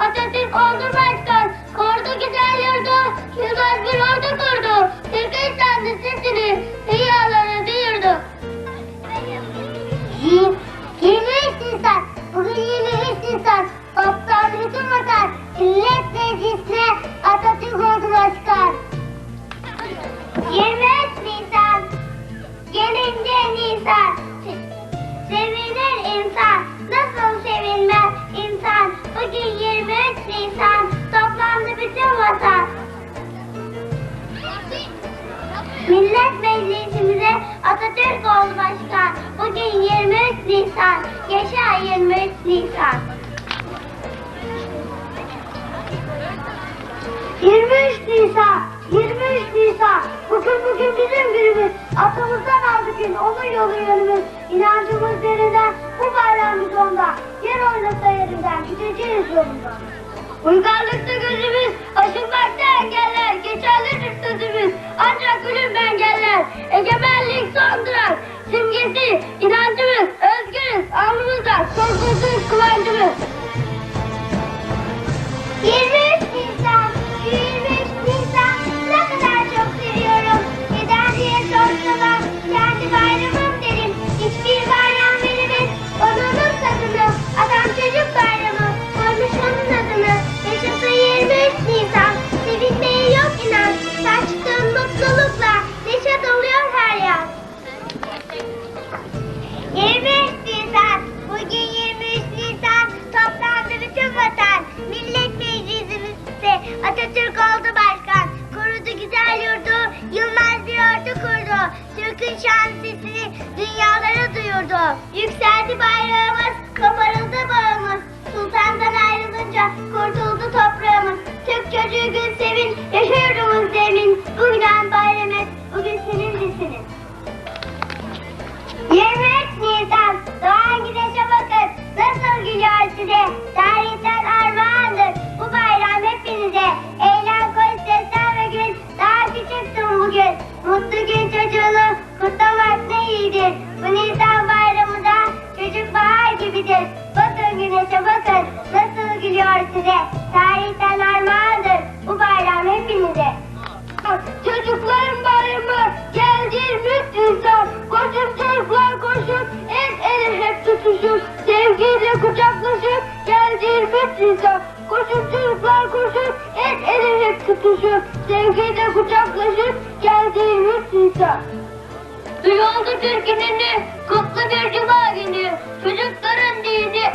Atatürk oldu Atatürk oldu başkan. Bugün 23 Nisan. Yaşa 23 Nisan. 23 Nisan, 23 Nisan. Bugün bugün bizim günümüz. Atamızdan aldık gün, onun yolu yönümüz. İnancımız derinden, bu bayram biz onda. Yer oynasa yerinden, gideceğiz yolunda. Uygarlıkta gözümüz, aşılmakta engeller. Geçerlidir sözümüz, ancak gülüm engeller. Egemenlik son durak, simgesi, inancımız, özgürüz, alnımızda, korkusuz kıvancımız. 23 Atatürk oldu başkan. Korudu güzel yurdu, yılmaz bir ordu kurdu. Türk'ün şan sesini dünyalara duyurdu. Yükseldi bayrağımız, koparıldı bağımız. Sultandan ayrılınca kurtuldu toprağımız. Türk çocuğu gül sevin, yaşa yurdumuz zemin. Bugün an bayram et, bugün senin de senin. 23 Nisan doğan güneşe bakın nasıl gülüyor size tarihten geldi 23 Nisan. Koşun çocuklar koşun, el ele hep tutuşun. Sevgiyle kucaklaşın, geldi 23 Nisan. Duyuldu Türk'ününü, kutlu bir cuma günü. Çocukların dini,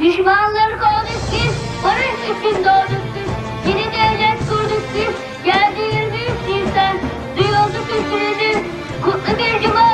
Düşmanları kovduk biz, barış için doğduk biz. Yeni devlet kurduk biz, geldi 23 Nisan. Duyuldu kültürünü, kutlu bir cuma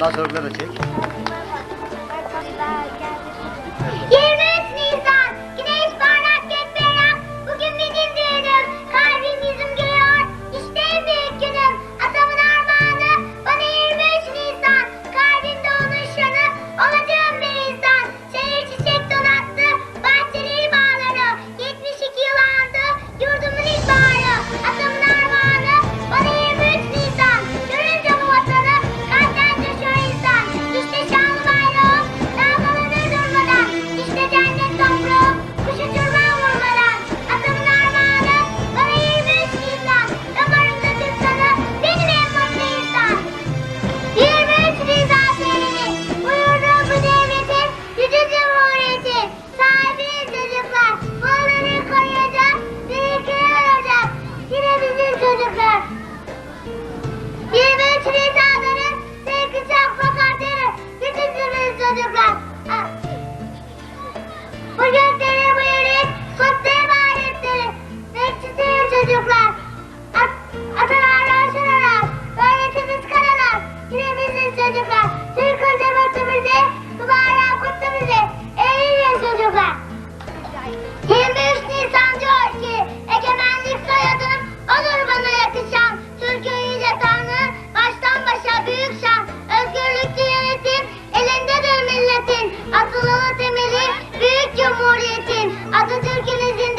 Da çek. Cumhuriyet'in Atatürk'ün izinde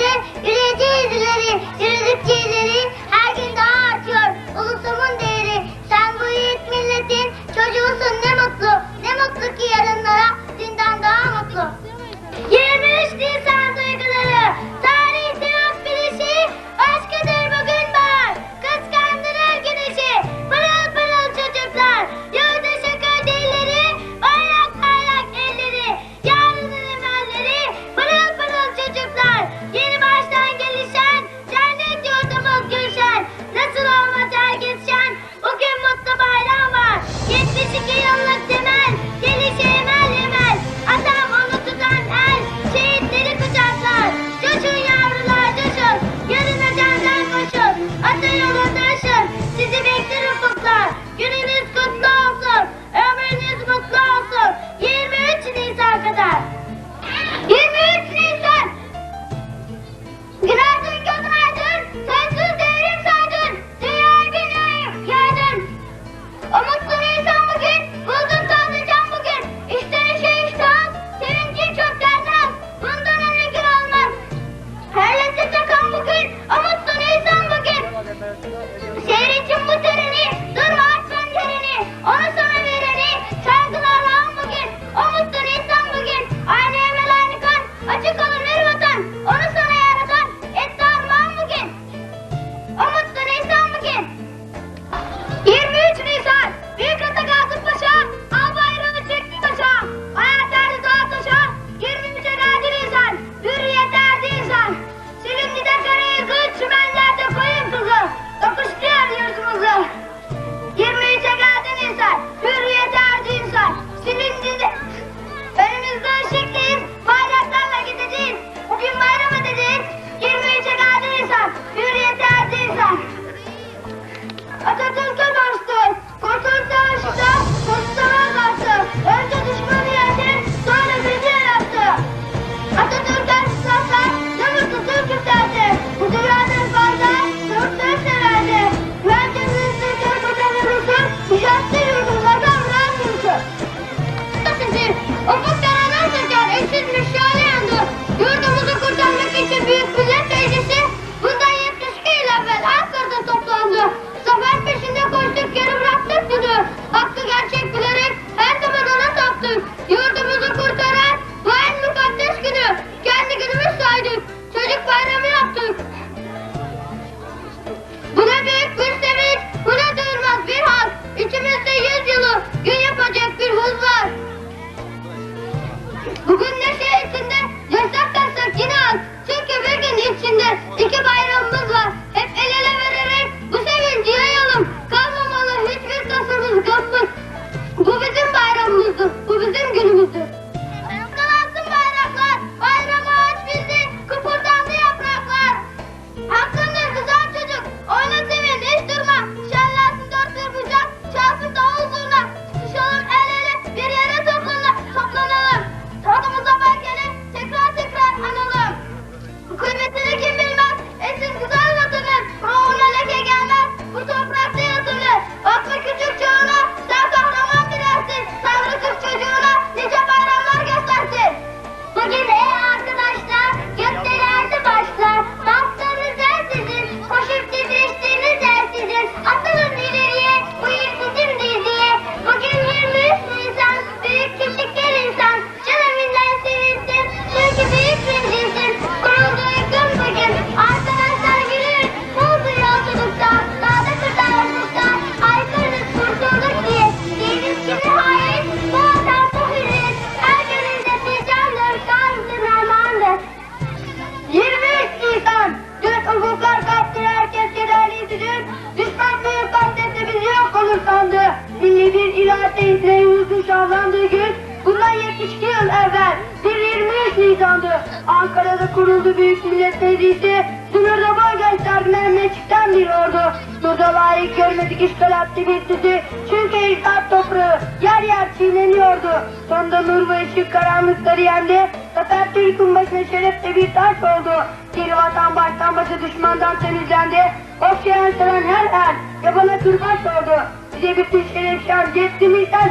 lisandı. Ankara'da kuruldu Büyük Millet Meclisi. Sınırda Bargaçlar memlekten bir ordu. Burada layık görmedik işgal aktivitesi. Çünkü irtibat toprağı yer yer çiğneniyordu. Sonunda nur ve ışık karanlıkları yendi. Atatürk'ün başına şerefle bir taş oldu. Bir vatan baştan başa düşmandan temizlendi. Okşayan seven her er yabana kırbaç oldu. Bize bütün şeref şan yetti mi sen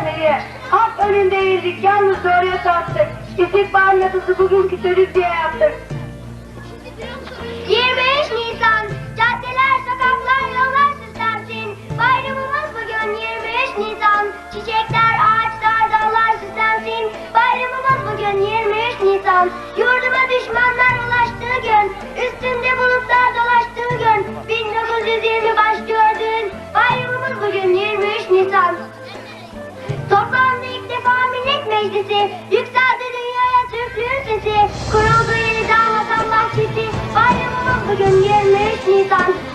Halk önünde eğildik yalnız doğruya sattık. Kesik bağımlatısı bugünkü sözü diye yaptım. 25 Nisan, caddeler, sokaklar, yollar süslensin. Bayramımız bugün 25 Nisan, çiçekler, ağaçlar, dallar süslensin. Bayramımız bugün 23 Nisan, yurduma düşmanlar ulaştığı gün, üstünde bulutlar dolaştığı gün, 1920 baş gördün. Bayramımız bugün 23 Nisan. Toplamda ilk defa millet meclisi, Mahallesi kuruldu yeniden Vatan Bahçesi. Bayramımız bugün 23 Nisan.